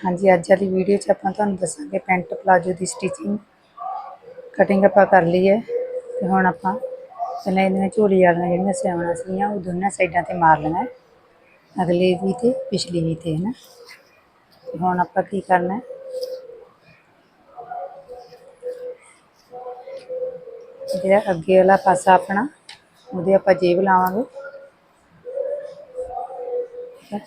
ਹਾਂਜੀ, ਅੱਜ ਵਾਲੀ ਵੀਡੀਓ 'ਚ ਆਪਾਂ ਤੁਹਾਨੂੰ ਦੱਸਾਂਗੇ ਪੈਂਟ ਪਲਾਜੋ ਦੀ ਸਟਿਚਿੰਗ ਕਟਿੰਗ ਆਪਾਂ ਕਰ ਲਈ ਹੈ ਤੇ ਹੁਣ ਆਪਾਂ ਪਹਿਲਾਂ ਇਹਦੀਆਂ ਝੋਲੀ ਵਾਲੀਆਂ ਜਿਹੜੀਆਂ ਸਿਉਣਾ ਸੀਗੀਆਂ, ਉਹ ਦੋਨਾਂ ਸਾਈਡਾਂ ਤੇ ਮਾਰ ਲੈਣਾ ਅਗਲੇ ਵੀ ਤੇ ਪਿਛਲੀ ਵੀ ਤੇ, ਹਨਾ? ਤੇ ਹੁਣ ਆਪਾਂ ਕੀ ਕਰਨਾ ਹੈ? ਜਿਹੜਾ ਅੱਗੇ ਵਾਲਾ ਪਾਸਾ ਆਪਣਾ, ਉਹਦੇ ਆਪਾਂ ਜੇਬ ਲਾਵਾਂਗੇ ਠੀਕ ਹੈ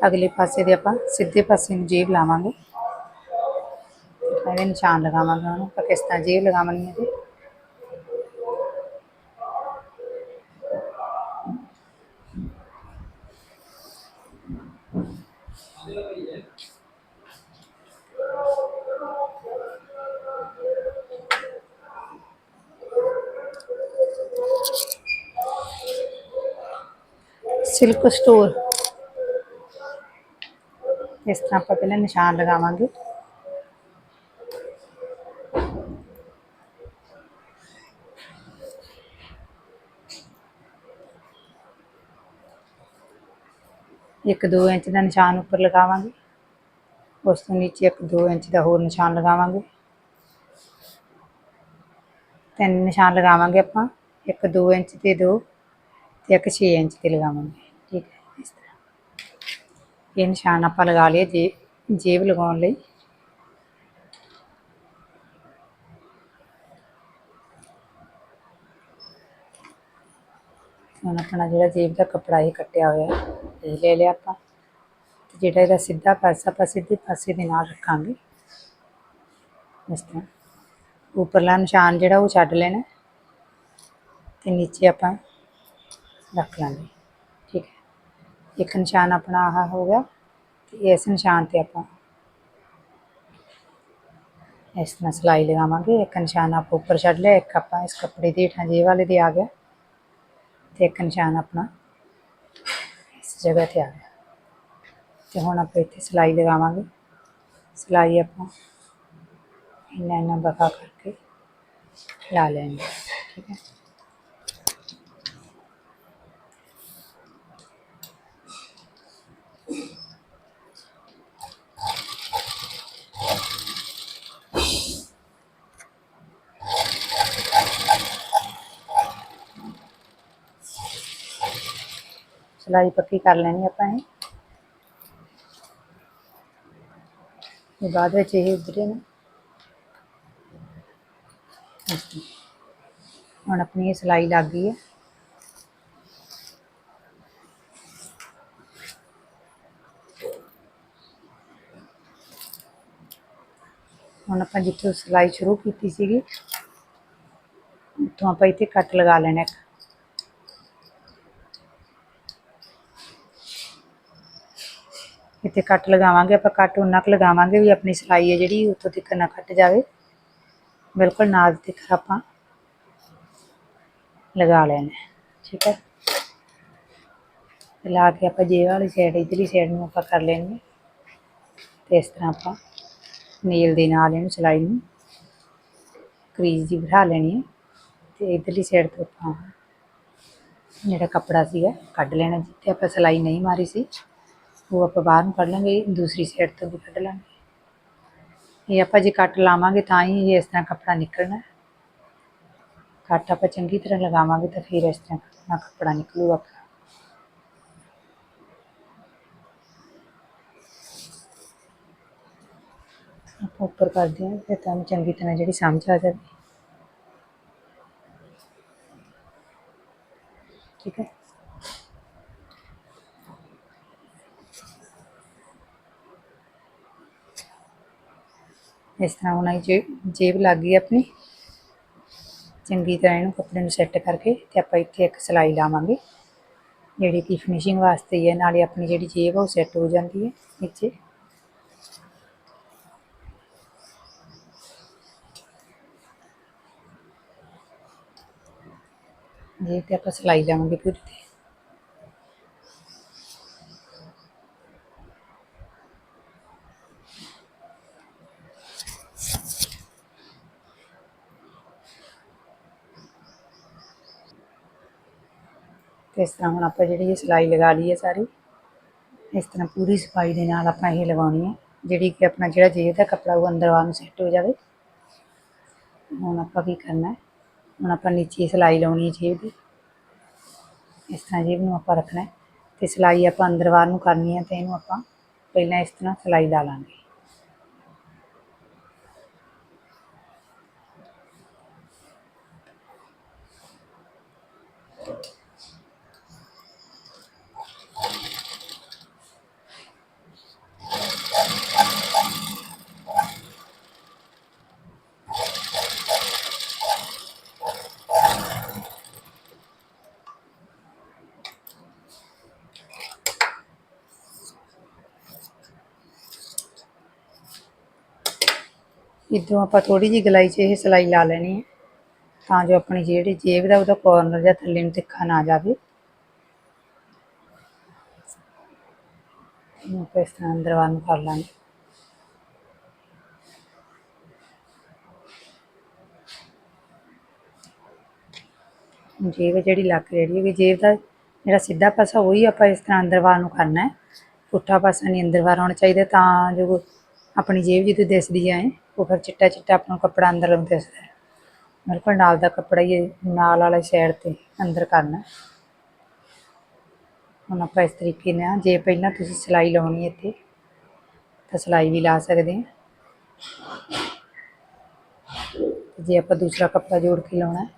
ਅਗਲੇ ਪਾਸੇ ਦੇ ਆਪਾਂ ਸਿੱਧੇ ਪਾਸੇ ਨੂੰ ਜੇਬ ਲਾਵਾਂਗੇ ਇਹਦੇ ਨਿਸ਼ਾਨ ਲਗਾਵਾਂਗੇ ਉਹਨੂੰ ਆਪਾਂ ਕਿਸ ਤਰ੍ਹਾਂ ਜੇਬ ਲਗਾਵਣੀ ਹੈ ਤੇ ਸਿਲਕ ਸਟੋਰ ਇਸ ਤਰ੍ਹਾਂ ਆਪਾਂ ਪਹਿਲਾਂ ਨਿਸ਼ਾਨ ਲਗਾਵਾਂਗੇ ਇੱਕ 2 ਇੰਚ ਦਾ ਨਿਸ਼ਾਨ ਉੱਪਰ ਲਗਾਵਾਂਗੇ ਉਸ ਤੋਂ ਨੀਚੇ ਇੱਕ 2 ਇੰਚ ਦਾ ਹੋਰ ਨਿਸ਼ਾਨ ਲਗਾਵਾਂਗੇ ਤਿੰਨ ਨਿਸ਼ਾਨ ਲਗਾਵਾਂਗੇ ਆਪਾਂ ਇੱਕ 2 ਇੰਚ ਤੇ ਦੋ ਤੇ ਇੱਕ 6 ਇੰਚ ਤੇ ਲਗਾਵਾਂਗੇ ਠੀਕ ਹੈ ਇਸ ਤਰ੍ਹਾਂ ਇਹ ਨਿਸ਼ਾਨ ਆਪਾਂ ਲਗਾ ਲਏ ਜੇ, ਜੇਬ ਲਗਾਉਣ ਲਈ। ਹੁਣ ਆਪਣਾ ਜਿਹੜਾ ਜੇਬ ਦਾ ਕੱਪੜਾ ਇਹ ਕੱਟਿਆ ਹੋਇਆ, ਇਹ ਲੈ ਲਿਆ ਆਪਾਂ। ਤੇ ਜਿਹੜਾ ਇਹਦਾ ਸਿੱਧਾ ਪਾਸਾ, ਆਪਾਂ ਸਿੱਧੇ ਪਾਸੇ ਦੇ ਨਾਲ ਰੱਖਾਂਗੇ। ਇਸ ਤਰ੍ਹਾਂ। ਉੱਪਰਲਾ ਨਿਸ਼ਾਨ ਜਿਹੜਾ ਉਹ ਛੱਡ ਲੈਣਾ। ਤੇ ਨੀਚੇ ਆਪਾਂ ਰੱਖ ਲਾਂਗੇ। ਇੱਕ ਨਿਸ਼ਾਨ ਆਪਣਾ ਆਹ ਹੋ ਗਿਆ ਤੇ ਇਸ ਨਿਸ਼ਾਨ ਤੇ ਆਪਾਂ ਇਸ ਤਰ੍ਹਾਂ ਸਿਲਾਈ ਲਗਾਵਾਂਗੇ। ਇੱਕ ਨਿਸ਼ਾਨ ਆਪਾਂ ਉੱਪਰ ਛੱਡ ਲਿਆ, ਇੱਕ ਆਪਾਂ ਇਸ ਕੱਪੜੇ ਦੇ ਹੇਠਾਂ ਜੇ ਵਾਲੇ ਦੇ ਆ ਗਿਆ ਤੇ ਇੱਕ ਨਿਸ਼ਾਨ ਆਪਣਾ ਇਸ ਜਗ੍ਹਾ ਤੇ ਆ ਗਿਆ। ਤੇ ਹੁਣ ਆਪਾਂ ਇੱਥੇ ਸਿਲਾਈ ਲਗਾਵਾਂਗੇ। ਸਿਲਾਈ ਆਪਾਂ ਇੰਨਾ ਇੰਨਾ ਬਕਾ ਕਰਕੇ ਲਾ ਲੈਂਗੇ ਠੀਕ ਹੈ। ਸਿਲਾਈ ਪੱਕੀ ਕਰ ਲੈਣੀ ਆਪਾਂ ਇਹ ਇਹ ਬਾਅਦ ਵਿੱਚ ਇਹ ਉਧਰੇ ਨੇ ਹੁਣ ਆਪਣੀ ਇਹ ਸਿਲਾਈ ਲੱਗ ਗਈ ਹੈ ਹੁਣ ਆਪਾਂ ਜਿੱਥੋਂ ਸਿਲਾਈ ਸ਼ੁਰੂ ਕੀਤੀ ਸੀਗੀ ਉੱਥੋਂ ਆਪਾਂ ਇੱਥੇ ਕੱਟ ਲਗਾ ਲੈਣਾ ਇੱਕ ਇੱਥੇ ਕੱਟ ਲਗਾਵਾਂਗੇ, ਆਪਾਂ ਕੱਟ ਉਨਾ ਕੁ ਲਗਾਵਾਂਗੇ ਵੀ ਆਪਣੀ ਸਿਲਾਈ ਹੈ ਜਿਹੜੀ ਉੱਥੋਂ ਤੱਕ ਨਾ ਕੱਟ ਜਾਵੇ। ਬਿਲਕੁਲ ਨਾਲ ਤੱਕ ਆਪਾਂ ਲਗਾ ਲੈਣਾ ਠੀਕ ਹੈ। ਤੇ ਲਾ ਕੇ ਆਪਾਂ ਜੇ ਵਾਲੀ ਸਾਈਡ ਇਧਰਲੀ ਸਾਈਡ ਨੂੰ ਆਪਾਂ ਕਰ ਲੈਣੀ ਤੇ ਇਸ ਤਰ੍ਹਾਂ ਆਪਾਂ ਨੀਲ ਦੇ ਨਾਲ ਇਹਨੂੰ ਸਿਲਾਈ ਨੂੰ ਕਰੀਜ਼ ਦੀ ਬਿਠਾ ਲੈਣੀ ਹੈ। ਤੇ ਇਧਰਲੀ ਸਾਈਡ ਤੋਂ ਆਪਾਂ ਜਿਹੜਾ ਕੱਪੜਾ ਸੀਗਾ ਕੱਢ ਲੈਣਾ, ਜਿੱਥੇ ਆਪਾਂ ਸਿਲਾਈ ਨਹੀਂ ਮਾਰੀ ਸੀ। ਉਹ ਆਪਾਂ ਬਾਹਰ ਨੂੰ ਕੱਢ ਲਾਂਗੇ ਦੂਸਰੀ ਸਾਈਡ ਤੋਂ ਵੀ ਕੱਢ ਲਾਂਗੇ ਇਹ ਆਪਾਂ ਜੇ ਕੱਟ ਲਾਵਾਂਗੇ ਤਾਂ ਹੀ ਇਹ ਇਸ ਤਰ੍ਹਾਂ ਕੱਪੜਾ ਨਿਕਲਣਾ ਹੈ। ਕੱਟ ਆਪਾਂ ਚੰਗੀ ਤਰ੍ਹਾਂ ਲਗਾਵਾਂਗੇ ਤਾਂ ਫਿਰ ਇਸ ਤਰ੍ਹਾਂ ਆਪਣਾ ਕੱਪੜਾ ਨਿਕਲੂ ਆਪਣਾ ਆਪਾਂ ਉੱਪਰ ਕਰਦੇ ਹਾਂ ਫਿਰ ਤੁਹਾਨੂੰ ਚੰਗੀ ਤਰ੍ਹਾਂ ਜਿਹੜੀ ਸਮਝ ਆ ਜਾਵੇ ਠੀਕ ਹੈ ਇਸ ਤਰ੍ਹਾਂ ਹੁਣ ਇਹ ਜੇ ਜੇਬ ਲੱਗ ਗਈ ਆਪਣੀ। ਚੰਗੀ ਤਰ੍ਹਾਂ ਇਹਨੂੰ ਕੱਪੜੇ ਨੂੰ ਸੈੱਟ ਕਰਕੇ ਤੇ ਆਪਾਂ ਇੱਥੇ ਇੱਕ ਸਿਲਾਈ ਲਾਵਾਂਗੇ, ਜਿਹੜੀ ਕਿ ਫਿਨਿਸ਼ਿੰਗ ਵਾਸਤੇ ਹੀ ਹੈ। ਨਾਲੇ ਆਪਣੀ ਜਿਹੜੀ ਜੇਬ ਆ ਉਹ ਸੈੱਟ ਹੋ ਜਾਂਦੀ ਹੈ ਨੀਚੇ। ਜੇਬ ਤੇ ਆਪਾਂ ਸਿਲਾਈ ਲਾਵਾਂਗੇ ਪੂਰੀ। ਤੇ ਤੇ ਤੇ ਇਸ ਤਰ੍ਹਾਂ ਹੁਣ ਆਪਾਂ ਜਿਹੜੀ ਇਹ ਸਿਲਾਈ ਲਗਾ ਲਈ ਹੈ ਸਾਰੀ, ਇਸ ਤਰ੍ਹਾਂ ਪੂਰੀ ਸਫ਼ਾਈ ਦੇ ਨਾਲ ਆਪਾਂ ਇਹ ਲਗਾਉਣੀ ਹੈ, ਜਿਹੜੀ ਕਿ ਆਪਣਾ ਜਿਹੜਾ ਜੇਬ ਦਾ ਕੱਪੜਾ ਉਹ ਅੰਦਰ ਵਾਰ ਨੂੰ ਸੈੱਟ ਹੋ ਜਾਵੇ। ਹੁਣ ਆਪਾਂ ਕੀ ਕਰਨਾ ਹੈ, ਹੁਣ ਆਪਾਂ ਨੀਚੇ ਸਿਲਾਈ ਲਾਉਣੀ ਹੈ ਜੇਬ ਦੀ। ਇਸ ਤਰ੍ਹਾਂ ਜੇਬ ਨੂੰ ਆਪਾਂ ਰੱਖਣਾ ਹੈ, ਤੇ ਸਿਲਾਈ ਆਪਾਂ ਅੰਦਰ ਵਾਰ ਨੂੰ ਕਰਨੀ ਹੈ ਤੇ ਇਹਨੂੰ ਆਪਾਂ ਪਹਿਲਾਂ ਇਸ ਤਰ੍ਹਾਂ ਸਿਲਾਈ ਲਾ ਲਾਂਗੇ। ਇੱਧਰੋਂ ਆਪਾਂ ਥੋੜੀ ਜਿਹੀ ਗਲਾਈ 'ਚ ਇਹ ਸਿਲਾਈ ਲਾ ਲੈਣੀ ਹੈ। ਤਾਂ ਜੋ ਆਪਣੀ ਜਿਹੜੀ ਜੇਬ ਦਾ ਉਹਦਾ ਕੋਰਨਰ ਜਾਂ ਥੱਲੇ ਨੂੰ ਤਿੱਖਾ ਨਾ ਜਾਵੇ। ਇਹਨੂੰ ਆਪਾਂ ਇਸ ਤਰ੍ਹਾਂ ਅੰਦਰ ਵੱਲ ਨੂੰ ਕਰ ਲਾਂਗੇ। ਜੇਬ ਜਿਹੜੀ ਲੱਕ ਜਿਹੜੀ ਹੈ ਜੇਬ ਦਾ ਜਿਹੜਾ ਸਿੱਧਾ ਪਾਸਾ ਉਹੀ ਆਪਾਂ ਇਸ ਤਰ੍ਹਾਂ ਅੰਦਰ ਵੱਲ ਨੂੰ ਕਰਨਾ ਹੈ। ਪੁੱਠਾ ਪਾਸਾ ਨਹੀਂ ਅੰਦਰ ਵੱਲ ਆਉਣਾ ਚਾਹੀਦਾ, ਤਾਂ ਜੋ ਆਪਣੀ ਜੇਬ ਜਿੱਥੇ ਦਿਸਦੀ ਹੈ ਉਹ ਫਿਰ ਚਿੱਟਾ ਚਿੱਟਾ ਆਪਣਾ ਕੱਪੜਾ ਅੰਦਰ ਨੂੰ ਦਿਸਦਾ ਹੈ ਬਿਲਕੁਲ ਨਾਲ ਦਾ ਕੱਪੜਾ ਹੀ ਇਹ ਨਾਲ ਵਾਲੇ ਸਾਈਡ ਤੇ ਅੰਦਰ ਕਰਨਾ। ਹੁਣ ਆਪਾਂ ਇਸ ਤਰੀਕੇ ਨਾਲ ਜੇ ਪਹਿਲਾਂ ਤੁਸੀਂ ਸਿਲਾਈ ਲਾਉਣੀ ਇੱਥੇ ਤਾਂ ਸਿਲਾਈ ਵੀ ਲਾ ਸਕਦੇ ਹਾਂ। ਜੇ ਆਪਾਂ ਦੂਸਰਾ ਕੱਪੜਾ ਜੋੜ ਕੇ ਲਾਉਣਾ ਹੈ,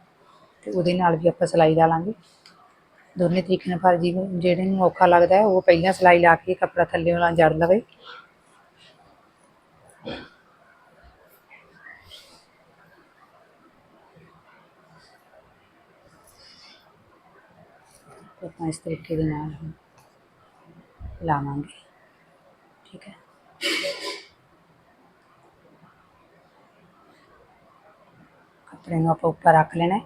ਤੇ ਉਹਦੇ ਨਾਲ ਵੀ ਆਪਾਂ ਸਿਲਾਈ ਲਾ ਲਾਂਗੇ। ਦੋਨੇ ਤਰੀਕੇ ਨਾਲ ਫਰਜ਼ੀ ਜਿਹੜੇ ਨੂੰ ਔਖਾ ਲੱਗਦਾ ਉਹ ਪਹਿਲਾਂ ਸਿਲਾਈ ਲਾ ਕੇ ਕੱਪੜਾ ਥੱਲੇ ਵਾਲਾ ਜੜ ਲਵੇ। ਆਪਾਂ ਇਸ ਤਰੀਕੇ ਦੇ ਨਾਲ ਲਾਵਾਂਗੇ। ਠੀਕ ਹੈ? ਕੱਪੜੇ ਨੂੰ ਆਪਾਂ ਉੱਪਰ ਰੱਖ ਲੈਣਾ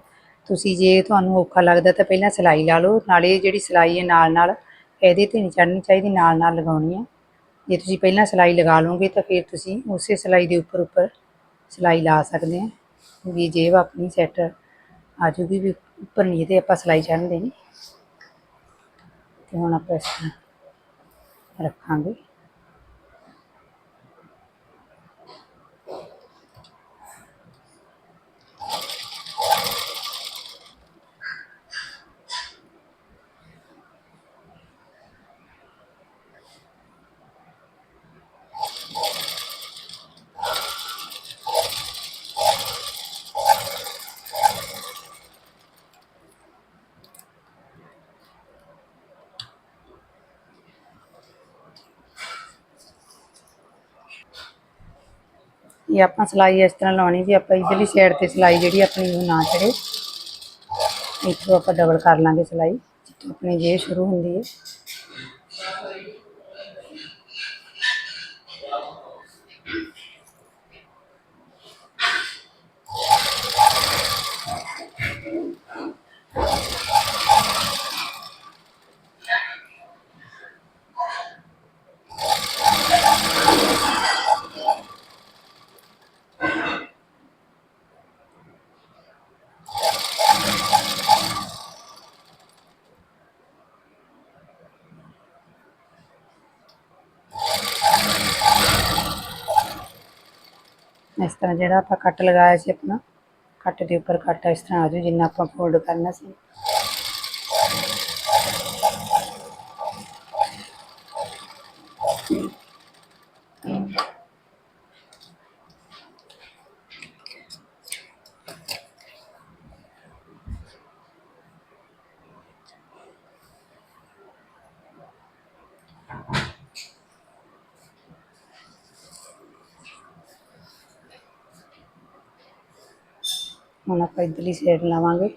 ਤੁਸੀਂ ਜੇ ਤੁਹਾਨੂੰ ਔਖਾ ਲੱਗਦਾ ਤਾਂ ਪਹਿਲਾਂ ਸਿਲਾਈ ਲਾ ਲਓ, ਨਾਲੇ ਜਿਹੜੀ ਸਿਲਾਈ ਹੈ ਨਾਲ ਨਾਲ ਇਹਦੇ ਤੇ ਨਹੀਂ ਚੜਨੀ ਚਾਹੀਦੀ, ਨਾਲ ਨਾਲ ਲਗਾਉਣੀ ਹੈ। ਜੇ ਤੁਸੀਂ ਪਹਿਲਾਂ ਸਿਲਾਈ ਲਗਾ ਲਓਗੇ ਤਾਂ ਫਿਰ ਤੁਸੀਂ ਉਸੇ ਸਿਲਾਈ ਦੇ ਉੱਪਰ ਉੱਪਰ ਸਿਲਾਈ ਲਾ ਸਕਦੇ ਆ ਵੀ ਜੇਬ ਆਪਣੀ ਸੈੱਟ ਆ ਜੂਗੀ ਵੀ ਉੱਪਰ ਨਹੀਂ, ਇਹਦੇ ਆਪਾਂ ਸਿਲਾਈ ਚੜਨ ਦੇਣੀ ਤੇ ਹੁਣ ਆਪਾਂ ਇਸ ਤਰ੍ਹਾਂ ਰੱਖਾਂਗੇ। ਕਿ ਆਪਾਂ ਸਿਲਾਈ ਇਸ ਤਰ੍ਹਾਂ ਲਾਉਣੀ ਵੀ ਆਪਾਂ ਇਧਰਲੀ ਸਾਈਡ ਤੇ ਸਿਲਾਈ ਜਿਹੜੀ ਆਪਣੀ ਉਹ ਨਾ ਚੜੇ ਇੱਥੋਂ ਆਪਾਂ ਡਬਲ ਕਰ ਲਾਂਗੇ ਸਿਲਾਈ, ਜਿੱਥੋਂ ਆਪਣੀ ਜੇ ਸ਼ੁਰੂ ਹੁੰਦੀ ਹੈ। ਇਸ ਤਰ੍ਹਾਂ ਜਿਹੜਾ ਆਪਾਂ ਕੱਟ ਲਗਾਇਆ ਸੀ ਆਪਣਾ, ਕੱਟ ਦੇ ਉੱਪਰ ਕੱਟ ਇਸ ਤਰ੍ਹਾਂ ਆ ਜਾਊ ਜਿੰਨਾ ਆਪਾਂ ਫੋਲਡ ਕਰਨਾ ਸੀ। ਹੁਣ ਆਪਾਂ ਇਧਰਲੀ ਸਾਈਡ ਲਾਵਾਂਗੇ।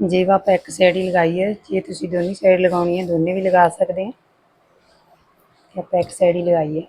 ਜੇ ਆਪਾਂ ਇੱਕ ਸਾਈਡ ਹੀ ਲਗਾਈ ਹੈ, ਜੇ ਤੁਸੀਂ ਦੋਨੀ ਸਾਈਡ ਲਗਾਉਣੀ ਹੈ, ਦੋਨੇ ਵੀ ਲਗਾ ਸਕਦੇ ਆ ਆਪਾਂ ਇੱਕ ਸਾਈਡ ਹੀ ਲਗਾਈ ਹੈ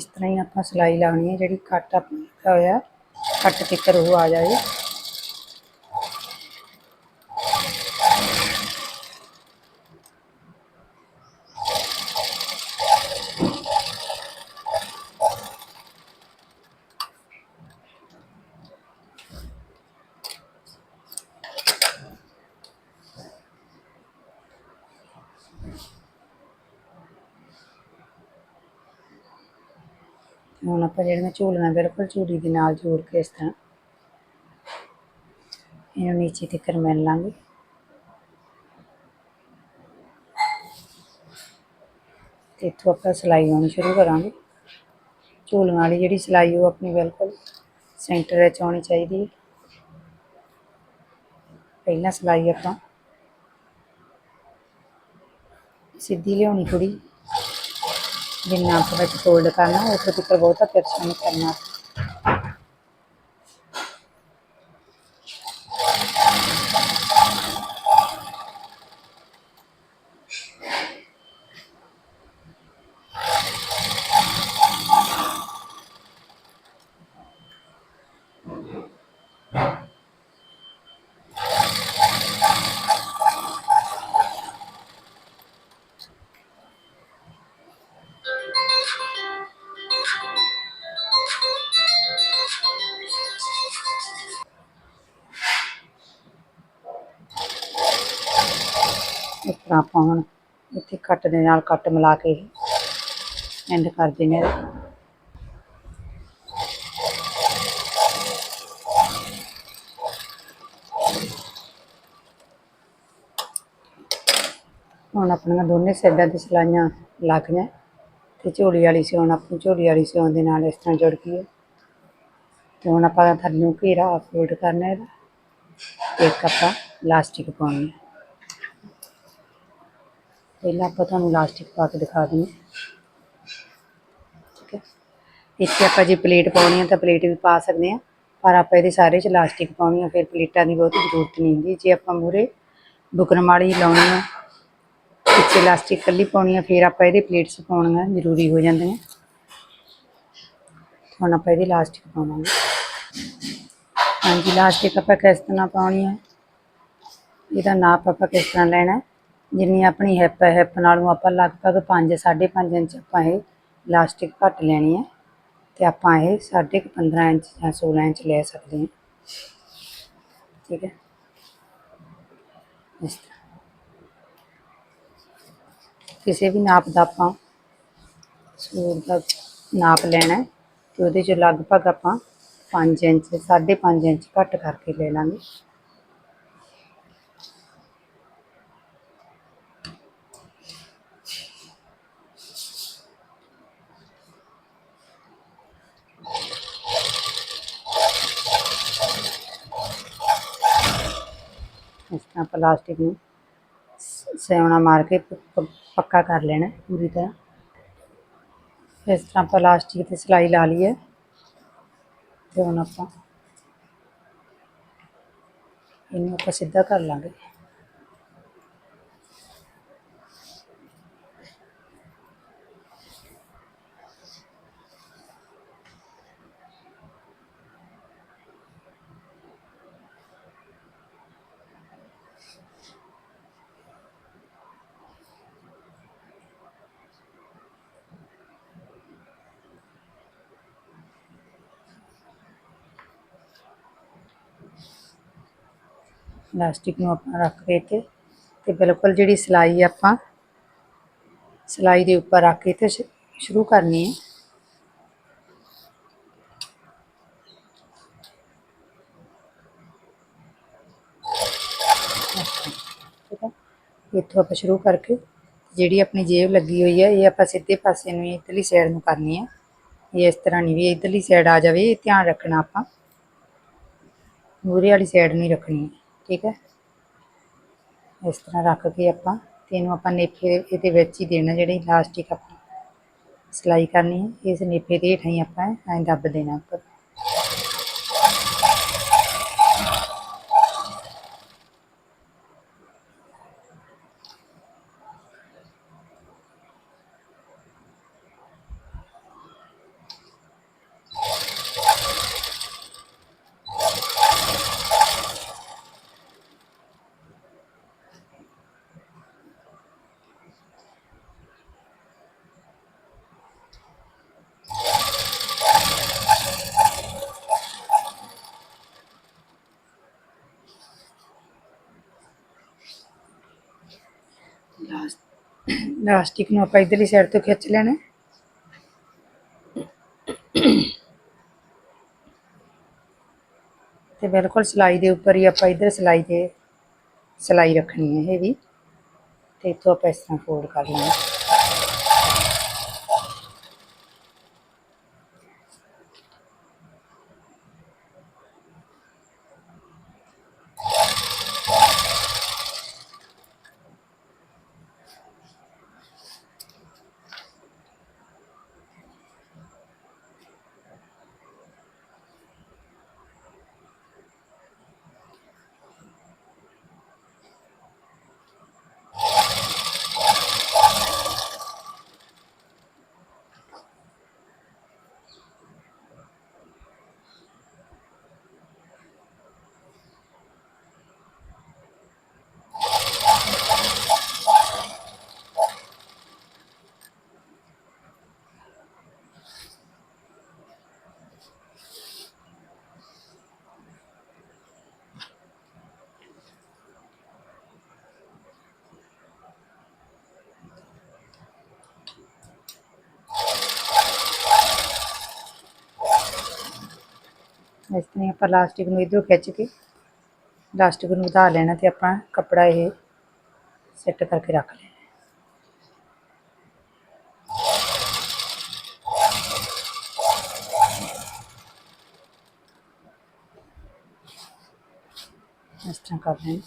ਇਸ ਤਰ੍ਹਾਂ ਹੀ ਆਪਾਂ ਸਿਲਾਈ ਲਾਉਣੀ ਹੈ, ਜਿਹੜੀ ਕੱਟ ਆਪਾਂ ਹੋਇਆ, ਕੱਟ ਤਿੱਕਰ ਉਹ ਆ ਜਾਏ ਹੁਣ ਆਪਾਂ ਜਿਹੜੀਆਂ ਝੂਲੀਆਂ ਬਿਲਕੁਲ ਝੂੜੀ ਦੇ ਨਾਲ ਜੋੜ ਕੇ ਇਸ ਤਰ੍ਹਾਂ ਇਹਨੂੰ ਨੀਚੇ ਤੱਕ ਮਿਲ ਲਾਂਗੇ। ਤੇ ਇੱਥੋਂ ਆਪਾਂ ਸਿਲਾਈ ਆਉਣੀ ਸ਼ੁਰੂ ਕਰਾਂਗੇ। ਝੂਲੀਆਂ ਵਾਲੀ ਜਿਹੜੀ ਸਿਲਾਈ ਉਹ ਆਪਣੀ ਬਿਲਕੁਲ ਸੈਂਟਰ ਵਿੱਚ ਆਉਣੀ ਚਾਹੀਦੀ ਹੈ। ਪਹਿਲਾਂ ਸਿਲਾਈ ਆਪਾਂ ਸਿੱਧੀ ਲਿਆਉਣੀ ਥੋੜੀ ਜਿੰਨਾ ਆਪਾਂ ਵਿੱਚ ਫੋਲਡ ਕਰਨਾ ਉੱਥੇ ਤੱਕ ਬਹੁਤਾ ਤਿਰਛਾ ਨਹੀਂ ਤਰ੍ਹਾਂ ਆਪਾਂ ਇੱਥੇ ਕੱਟ ਦੇ ਨਾਲ ਕੱਟ ਮਿਲਾ ਕੇ ਐਂਡ ਕਰ ਦਿੰਦੇ ਹਾਂ ਹੁਣ ਆਪਣੀਆਂ ਦੋਨੇ ਸਾਈਡਾਂ ਤੇ ਸਿਲਾਈਆਂ ਲੱਗ ਗਈਆਂ। ਤੇ ਝੋਲੀ ਵਾਲੀ ਸਿਉਣ ਆਪਣੀ ਝੋਲੀ ਵਾਲੀ ਸਿਉਣ ਦੇ ਨਾਲ ਇਸ ਤਰ੍ਹਾਂ ਜੁੜ ਗਈ ਹੈ ਤੇ ਹੁਣ ਆਪਾਂ ਥੱਲੇ ਨੂੰ ਘੇਰਾ ਫੋਲਡ ਕਰਨਾ ਇਹਦਾ। ਇੱਕ ਆਪਾਂ ਲਾਸਟਿਕ ਪਾਉਣੀ ਹੈ ਪਹਿਲਾਂ ਆਪਾਂ ਤੁਹਾਨੂੰ ਲਾਸਟਿਕ ਪਾ ਕੇ ਦਿਖਾ ਦਿੰਦੇ ਠੀਕ ਹੈ। ਇੱਥੇ ਆਪਾਂ ਜੇ ਪਲੇਟ ਪਾਉਣੀ ਆ ਤਾਂ ਪਲੇਟ ਵੀ ਪਾ ਸਕਦੇ ਹਾਂ। ਪਰ ਆਪਾਂ ਇਹਦੇ ਸਾਰੇ 'ਚ ਲਾਸਟਿਕ ਪਾਉਣੀ ਆ, ਫਿਰ ਪਲੇਟਾਂ ਦੀ ਬਹੁਤੀ ਜ਼ਰੂਰਤ ਨਹੀਂ ਹੁੰਦੀ। ਜੇ ਆਪਾਂ ਮੂਰੇ ਬੁਕਰਮ ਵਾਲੀ ਲਾਉਣੀ ਆ, ਪਿੱਛੇ ਲਾਸਟਿਕ ਕੱਲੀ ਪਾਉਣੀ ਆ, ਫਿਰ ਆਪਾਂ ਇਹਦੇ ਪਲੇਟਸ ਪਾਉਣੀਆਂ ਜ਼ਰੂਰੀ ਹੋ ਜਾਂਦੀਆਂ। ਹੁਣ ਆਪਾਂ ਇਹਦੀ ਲਾਸਟਿਕ ਪਾਵਾਂਗੇ। ਹਾਂਜੀ ਲਾਸਟਿਕ ਆਪਾਂ ਕਿਸ ਤਰ੍ਹਾਂ ਪਾਉਣੀ ਹੈ ਇਹਦਾ ਨਾਪ ਆਪਾਂ ਕਿਸ ਤਰ੍ਹਾਂ ਲੈਣਾ? ਜਿੰਨੀ ਆਪਣੀ ਹਿੱਪ ਹੈ ਹਿੱਪ ਨਾਲੋਂ ਆਪਾਂ ਲਗਭਗ 5 5.5 ਇੰਚ ਆਪਾਂ ਇਹ ਲਾਸਟਿਕ ਘੱਟ ਲੈਣੀ ਹੈ ਤੇ ਆਪਾਂ ਇਹ 15.5 ਇੰਚ ਜਾਂ 16 ਇੰਚ ਲੈ ਸਕਦੇ ਹਾਂ। ਠੀਕ ਹੈ? ਇਸ ਤਰ੍ਹਾਂ। ਕਿਸੇ ਵੀ ਨਾਪ ਦਾ ਆਪਾਂ ਸੂਟ ਦਾ ਨਾਪ ਲੈਣਾ ਹੈ ਤੇ ਉਹਦੇ ਚ ਲਗਭਗ ਆਪਾਂ 5 ਇੰਚ 5.5 ਇੰਚ ਘੱਟ ਕਰਕੇ ਲੈ ਲਾਂਗੇ ਇਸ ਤਰ੍ਹਾਂ ਪਲਾਸਟਿਕ ਨੂੰ ਸ- ਸਿਉਣਾ ਮਾਰ ਕੇ ਪੱਕਾ ਕਰ ਲੈਣਾ ਪੂਰੀ ਤਰ੍ਹਾਂ। ਇਸ ਤਰ੍ਹਾਂ ਪਲਾਸਟਿਕ ਤੇ ਸਿਲਾਈ ਲਾ ਲਈ ਹੈ ਤੇ ਹੁਣ ਆਪਾਂ ਇਹਨੂੰ ਆਪਾਂ ਸਿੱਧਾ ਕਰ ਲਾਂਗੇ। ਪਲਾਸਟਿਕ ਨੂੰ ਆਪਾਂ ਰੱਖ ਕੇ ਤੇ ਤੇ ਬਿਲਕੁਲ ਜਿਹੜੀ ਸਿਲਾਈ ਆਪਾਂ ਸਿਲਾਈ ਦੇ ਉੱਪਰ ਰੱਖ ਕੇ ਤੇ ਸ਼ੁਰੂ ਕਰਨੀ ਹੈ। ਇੱਥੋਂ ਆਪਾਂ ਸ਼ੁਰੂ ਕਰਕੇ ਜਿਹੜੀ ਆਪਣੀ ਜੇਬ ਲੱਗੀ ਹੋਈ ਹੈ, ਇਹ ਆਪਾਂ ਸਿੱਧੇ ਪਾਸੇ ਨੂੰ ਇਧਰਲੀ ਸਾਈਡ ਨੂੰ ਕਰਨੀ ਹੈ। ਇਹ ਇਸ ਤਰ੍ਹਾਂ ਨਹੀਂ ਵੀ ਇਧਰਲੀ ਸਾਈਡ ਆ ਜਾਵੇ, ਇਹ ਧਿਆਨ ਰੱਖਣਾ ਆਪਾਂ। ਮੂਰੇ ਵਾਲੀ ਸਾਈਡ ਨਹੀਂ ਰੱਖਣੀ। ਠੀਕ ਹੈ? ਇਸ ਤਰ੍ਹਾਂ ਰੱਖ ਕੇ ਆਪਾਂ ਤੇ ਇਹਨੂੰ ਆਪਾਂ ਨੇਫੇ ਇਹਦੇ ਵਿੱਚ ਹੀ ਦੇਣਾ ਜਿਹੜੀ ਲਾਸਟਿਕ ਆਪਾਂ ਸਿਲਾਈ ਕਰਨੀ ਹੈ। ਇਸ ਨੇਫੇ ਦੇ ਹੇਠਾਂ ਹੀ ਆਪਾਂ ਐਂ ਦੱਬ ਦੇਣਾ ਉੱਪਰ। ਲਾਸਟਿਕ ਨੂੰ ਆਪਾਂ ਇਧਰਲੀ ਸਾਈਡ ਤੋਂ ਖਿੱਚ ਲੈਣਾ। ਤੇ ਬਿਲਕੁਲ ਸਿਲਾਈ ਦੇ ਉੱਪਰ ਹੀ ਆਪਾਂ ਇਧਰ ਸਿਲਾਈ ਤੇ ਸਿਲਾਈ ਰੱਖਣੀ ਹੈ ਇਹ ਵੀ। ਤੇ ਇੱਥੋਂ ਆਪਾਂ ਇਸ ਤਰ੍ਹਾਂ ਫੋਲਡ ਕਰ ਲੈਣਾ। ਇਸ ਤਰ੍ਹਾਂ ਆਪਾਂ ਲਾਸਟਿਕ ਨੂੰ ਇਧਰੋਂ ਖਿੱਚ ਕੇ ਲਾਸਟਿਕ ਨੂੰ ਵਧਾ ਲੈਣਾ ਤੇ ਆਪਾਂ ਕੱਪੜਾ ਇਹ ਸੈੱਟ ਕਰਕੇ ਰੱਖ ਲੈਣਾ। ਇਸ ਤਰ੍ਹਾਂ ਕਰ ਲੈਣਾ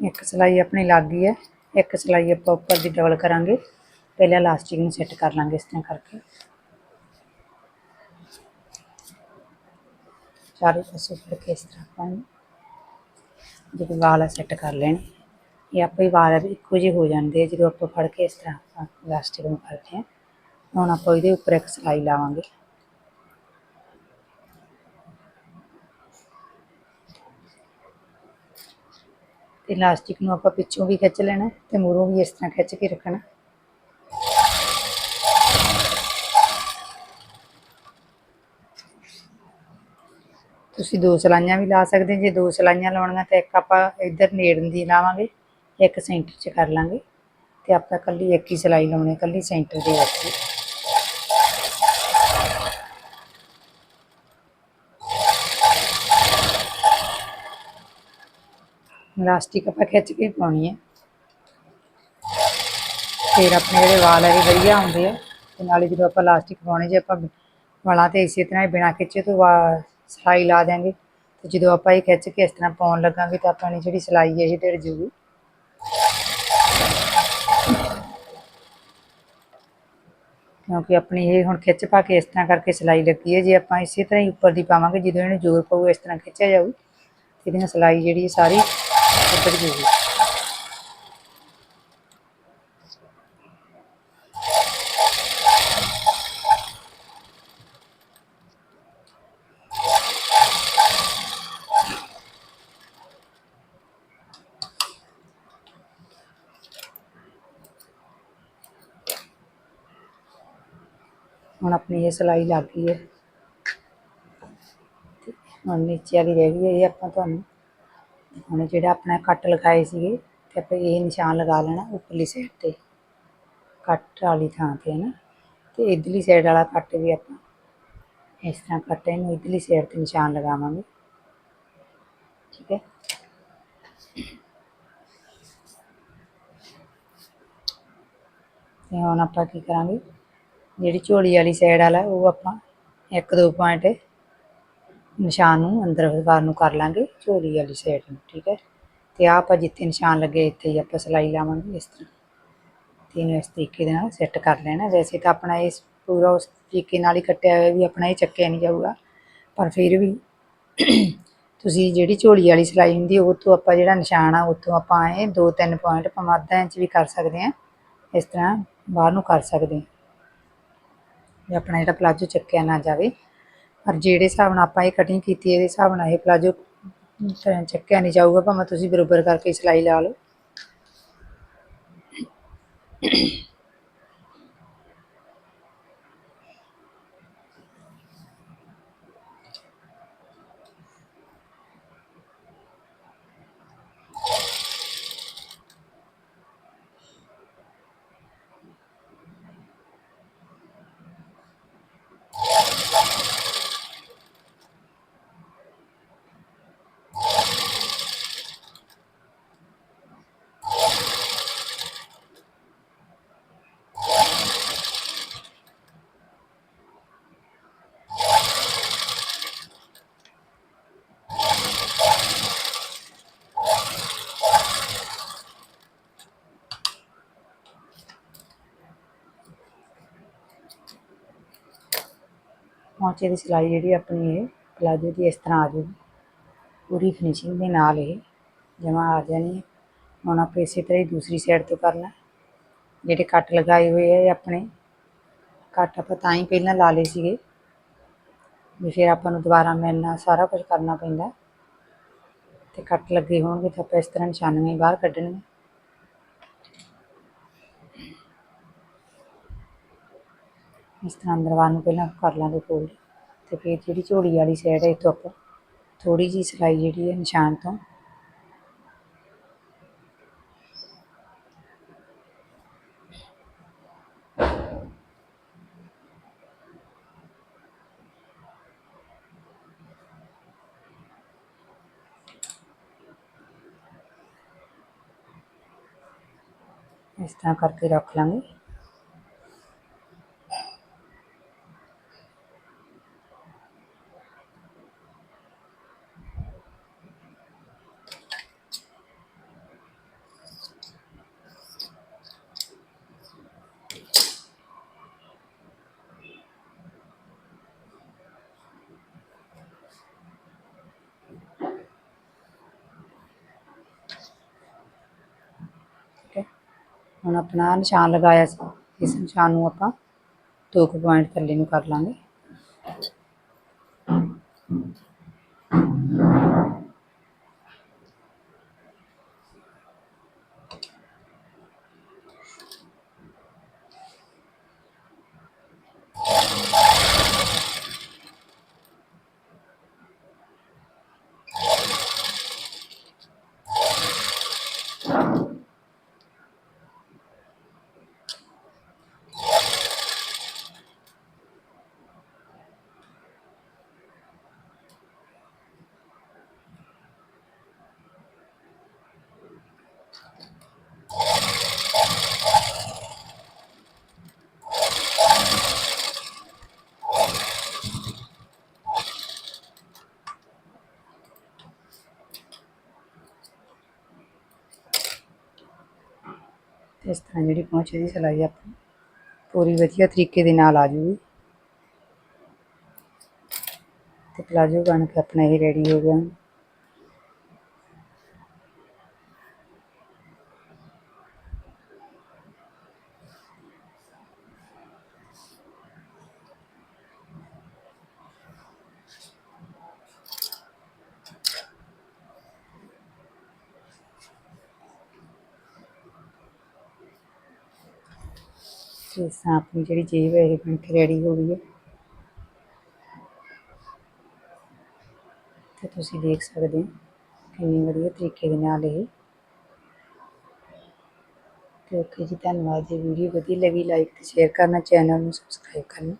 ਇੱਕ ਸਿਲਾਈ ਆਪਣੀ ਲੱਗ ਗਈ ਹੈ। ਇੱਕ ਸਿਲਾਈ ਆਪਾਂ ਉੱਪਰ ਦੀ ਡਬਲ ਕਰਾਂਗੇ। ਪਹਿਲਾਂ ਲਾਸਟਿਕ ਨੂੰ ਸੈੱਟ ਕਰ ਲਾਂਗੇ ਇਸ ਤਰ੍ਹਾਂ ਕਰਕੇ। ਚਾਰੇ ਪਾਸੇ ਫੜ ਕੇ ਇਸ ਤਰ੍ਹਾਂ ਆਪਾਂ ਇਹਨੂੰ ਜਿਹੜੇ ਵਾਲ ਆ ਸੈੱਟ ਕਰ ਲੈਣ। ਇਹ ਆਪੇ ਹੀ ਵਾਲ ਇੱਕੋ ਜਿਹੇ ਹੋ ਜਾਂਦੇ ਆ, ਜਦੋਂ ਆਪਾਂ ਫੜ ਕੇ ਇਸ ਤਰ੍ਹਾਂ ਆਪਾਂ ਲਾਸਟਿਕ ਨੂੰ ਕਰਦੇ ਹਾਂ। ਹੁਣ ਆਪਾਂ ਇਹਦੇ ਉੱਪਰ ਇੱਕ ਸਿਲਾਈ ਲਾਵਾਂਗੇ। ਤੇ ਇਲਾਸਟਿਕ ਨੂੰ ਆਪਾਂ ਪਿੱਛੋਂ ਵੀ ਖਿੱਚ ਲੈਣਾ ਤੇ ਮੂਹਰੋਂ ਵੀ ਇਸ ਤਰ੍ਹਾਂ ਖਿੱਚ ਕੇ ਰੱਖਣਾ। ਤੁਸੀਂ ਦੋ ਸਲਾਈਆਂ ਵੀ ਲਾ ਸਕਦੇ ਜੇ ਦੋ ਸਲਾਈਆਂ ਲਾਉਣੀਆਂ ਤਾਂ ਇੱਕ ਆਪਾਂ ਇੱਧਰ ਨੇੜਨ ਦੀ ਲਾਵਾਂਗੇ, ਇੱਕ ਸੈਂਟਰ 'ਚ ਕਰ ਲਾਂਗੇ ਤੇ ਆਪਾਂ ਕੱਲੀ ਇੱਕ ਹੀ ਸਲਾਈ ਲਾਉਣੀ ਕੱਲੀ ਸੈਂਟਰ ਦੇ ਵਿੱਚ। ਇਲਾਸਟਿਕ ਆਪਾਂ ਖਿੱਚ ਕੇ ਪਾਉਣੀ ਹੈ। ਫਿਰ ਆਪਣੇ ਜਿਹੜੇ ਵਾਲ ਹੈ ਵਧੀਆ ਹੁੰਦੇ ਆ। ਤੇ ਨਾਲੇ ਜਦੋਂ ਆਪਾਂ ਇਲਾਸਟਿਕ ਪਾਉਣੇ, ਜੇ ਆਪਾਂ ਵਾਲਾਂ ਤੇ ਇਸੇ ਤਰ੍ਹਾਂ ਹੀ ਬਿਨਾਂ ਖਿੱਚੇ ਤੋਂ ਵਾ ਸਿਲਾਈ ਲਾ ਦਿਆਂਗੇ। ਤੇ ਜਦੋਂ ਆਪਾਂ ਇਹ ਖਿੱਚ ਕੇ ਇਸ ਤਰ੍ਹਾਂ ਪਾਉਣ ਲੱਗਾਂਗੇ, ਤਾਂ ਆਪਣੀ ਜਿਹੜੀ ਸਿਲਾਈ ਹੈ, ਇਹ ਢਿੜ ਜੂਗੀ ਕਿਉਂਕਿ ਆਪਣੀ ਇਹ ਹੁਣ ਖਿੱਚ ਪਾ ਕੇ ਇਸ ਤਰ੍ਹਾਂ ਕਰਕੇ ਸਿਲਾਈ ਲੱਗੀ ਹੈ। ਜੇ ਆਪਾਂ ਇਸੇ ਤਰ੍ਹਾਂ ਹੀ ਉੱਪਰ ਦੀ ਪਾਵਾਂਗੇ, ਜਦੋਂ ਇਹਨੂੰ ਜ਼ੋਰ ਪਊ, ਇਸ ਤਰ੍ਹਾਂ ਖਿੱਚਿਆ ਜਾਊ। ਇਹਦੀ ਸਿਲਾਈ ਜਿਹੜੀ ਹੈ ਸਾਰੀ ਉੱਪਰ ਜੂਗੀ ਹੁਣ ਆਪਣੀ ਇਹ ਸਿਲਾਈ ਲੱਗ ਗਈ ਹੈ ਤੇ ਹੁਣ ਨੀਚੇ ਵਾਲੀ ਰਹਿ ਗਈ ਹੈ ਇਹ ਆਪਾਂ ਤੁਹਾਨੂੰ ਹੁਣ ਜਿਹੜਾ ਆਪਣਾ ਕੱਟ ਲਗਾਏ ਸੀਗੇ ਤੇ ਆਪਾਂ ਇਹ ਨਿਸ਼ਾਨ ਲਗਾ ਲੈਣਾ ਉੱਪਰਲੀ ਸਾਈਡ ਤੇ। ਕੱਟ ਵਾਲੀ ਥਾਂ ਤੇ ਹੈ ਨਾ ਤੇ ਇਧਰਲੀ ਸਾਈਡ ਵਾਲਾ ਕੱਟ ਵੀ ਆਪਾਂ ਇਸ ਤਰ੍ਹਾਂ ਕੱਟੇ ਨੂੰ ਇਧਰਲੀ ਸਾਈਡ ਤੇ ਨਿਸ਼ਾਨ ਲਗਾਵਾਂਗੇ। ਠੀਕ ਹੈ। ਤੇ ਹੁਣ ਆਪਾਂ ਕੀ ਕਰਾਂਗੇ, ਜਿਹੜੀ ਝੋਲੀ ਵਾਲੀ ਸਾਈਡ ਵਾਲਾ ਉਹ ਆਪਾਂ ਇੱਕ ਦੋ ਪੁਆਇੰਟ ਨਿਸ਼ਾਨ ਨੂੰ ਅੰਦਰ ਬਾਹਰ ਨੂੰ ਕਰ ਲਾਂਗੇ, ਝੋਲੀ ਵਾਲੀ ਸਾਈਡ ਨੂੰ, ਠੀਕ ਹੈ? ਤੇ ਆਹ ਆਪਾਂ ਜਿੱਥੇ ਨਿਸ਼ਾਨ ਲੱਗੇ ਇੱਥੇ ਹੀ ਆਪਾਂ ਸਿਲਾਈ ਲਾਵਾਂਗੇ ਇਸ ਤਰ੍ਹਾਂ। ਤੇ ਇਹਨੂੰ ਇਸ ਤਰੀਕੇ ਦੇ ਨਾਲ ਸੈੱਟ ਕਰ ਲੈਣਾ। ਵੈਸੇ ਤਾਂ ਆਪਣਾ ਇਸ ਪੂਰਾ ਉਸ ਤਰੀਕੇ ਨਾਲ ਹੀ ਕੱਟਿਆ ਹੋਇਆ ਵੀ ਆਪਣਾ ਇਹ ਚੱਕਿਆ ਨਹੀਂ ਜਾਊਗਾ। ਪਰ ਫਿਰ ਵੀ ਤੁਸੀਂ ਜਿਹੜੀ ਝੋਲੀ ਵਾਲੀ ਸਿਲਾਈ ਹੁੰਦੀ ਉਹ ਤੋਂ ਆਪਾਂ ਜਿਹੜਾ ਨਿਸ਼ਾਨ ਆ ਉੱਥੋਂ ਆਪਾਂ ਇਹ ਦੋ ਤਿੰਨ ਪੁਆਇੰਟ ਆਪਾਂ ਅੱਧਾ ਇੰਚ ਵੀ ਕਰ ਸਕਦੇ ਹਾਂ। ਇਸ ਤਰ੍ਹਾਂ ਬਾਹਰ ਨੂੰ ਕਰ ਸਕਦੇ ਹਾਂ। ਆਪਣਾ ਜਿਹੜਾ ਪਲਾਜੋ ਚੱਕਿਆ ਨਾ ਜਾਵੇ। ਪਰ ਜਿਹੜੇ ਹਿਸਾਬ ਨਾਲ ਆਪਾਂ ਇਹ ਕਟਿੰਗ ਕੀਤੀ, ਇਹਦੇ ਹਿਸਾਬ ਨਾਲ ਇਹ ਪਲਾਜੋ ਚੱਕਿਆ ਨਹੀਂ ਜਾਊਗਾ, ਭਾਵੇਂ ਤੁਸੀਂ ਬਰੋਬਰ ਕਰਕੇ ਸਿਲਾਈ ਲਾ ਲਓ। ਪੌਂਚੇ ਦੀ ਸਿਲਾਈ ਜਿਹੜੀ ਆਪਣੀ ਇਹ ਪਲਾਜੋ ਦੀ ਇਸ ਤਰ੍ਹਾਂ ਆ ਜਾਊਗੀ ਪੂਰੀ ਫਿਨਿਸ਼ਿੰਗ ਦੇ ਨਾਲ ਇਹ ਜਮਾ ਆ ਜਾਣੀ ਹੈ। ਹੁਣ ਆਪਾਂ ਇਸੇ ਤਰ੍ਹਾਂ ਹੀ ਦੂਸਰੀ ਸਾਈਡ ਤੋਂ ਕਰਨਾ। ਜਿਹੜੇ ਕੱਟ ਲਗਾਏ ਹੋਏ ਆ ਇਹ ਆਪਣੇ। ਕੱਟ ਆਪਾਂ ਤਾਂ ਹੀ ਪਹਿਲਾਂ ਲਾ ਲਏ ਸੀਗੇ। ਵੀ ਫਿਰ ਆਪਾਂ ਨੂੰ ਦੁਬਾਰਾ ਮਿਲਣਾ ਸਾਰਾ ਕੁਝ ਕਰਨਾ ਪੈਂਦਾ। ਤੇ ਕੱਟ ਲੱਗੇ ਹੋਣਗੇ ਤਾਂ ਆਪਾਂ ਇਸ ਤਰ੍ਹਾਂ ਨਿਸ਼ਾਨੀਆਂ ਬਾਹਰ ਕੱਢਣੀਆਂ। ਇਸ ਤਰ੍ਹਾਂ ਅੰਦਰ ਬਾਹਰ ਨੂੰ ਪਹਿਲਾਂ ਕਰ ਲਾਂਗੇ ਫੋਲਡ ਤੇ ਫਿਰ ਜਿਹੜੀ ਝੋਲੀ ਵਾਲੀ ਸਾਈਡ ਹੈ ਇੱਥੋਂ ਆਪਾਂ ਥੋੜੀ ਜੀ ਸਿਲਾਈ ਜਿਹੜੀ ਹੈ ਨਿਸ਼ਾਨ ਤੋਂ। ਇਸ ਤਰ੍ਹਾਂ ਕਰਕੇ ਰੱਖ ਲਾਂਗੇ ਠੀਕ ਹੈ ਹੁਣ ਆਪਣਾ ਨਿਸ਼ਾਨ ਲਗਾਇਆ ਸੀ ਇਸ ਨਿਸ਼ਾਨ ਨੂੰ ਆਪਾਂ ਦੋ ਪੁਆਇੰਟ ਥੱਲੇ ਨੂੰ ਕਰ ਲਾਂਗੇ ਤੇ ਇਸ ਤਰ੍ਹਾਂ ਜਿਹੜੀ ਪਹੁੰਚੇ ਦੀ ਸਿਲਾਈ ਆਪਣੀ ਪੂਰੀ ਵਧੀਆ ਤਰੀਕੇ ਦੇ ਨਾਲ ਆ ਜੂਗੀ। ਤੇ ਪਲਾਜੋ ਬਣ ਕੇ ਆਪਣਾ ਇਹ ਰੈਡੀ ਹੋ ਗਿਆ। ਆਪਣੀ ਜਿਹੜੀ ਜੇਬ ਹੈ, ਇਹ ਬਣ ਕੇ ਰੈਡੀ ਹੋ ਗਈ ਹੈ। ਤੇ ਤੁਸੀਂ ਦੇਖ ਸਕਦੇ ਹੋ ਕਿੰਨੀ ਵਧੀਆ ਤਰੀਕੇ ਦੇ ਨਾਲ ਇਹ। ਤੇ ਓਕੇ ਜੀ, ਧੰਨਵਾਦ ਜੀ। ਵੀਡੀਓ ਵਧੀਆ ਲੱਗੀ ਲਾਈਕ ਤੇ ਸ਼ੇਅਰ ਕਰਨਾ ਚੈਨਲ ਨੂੰ ਸਬਸਕ੍ਰਾਈਬ ਕਰਨਾ।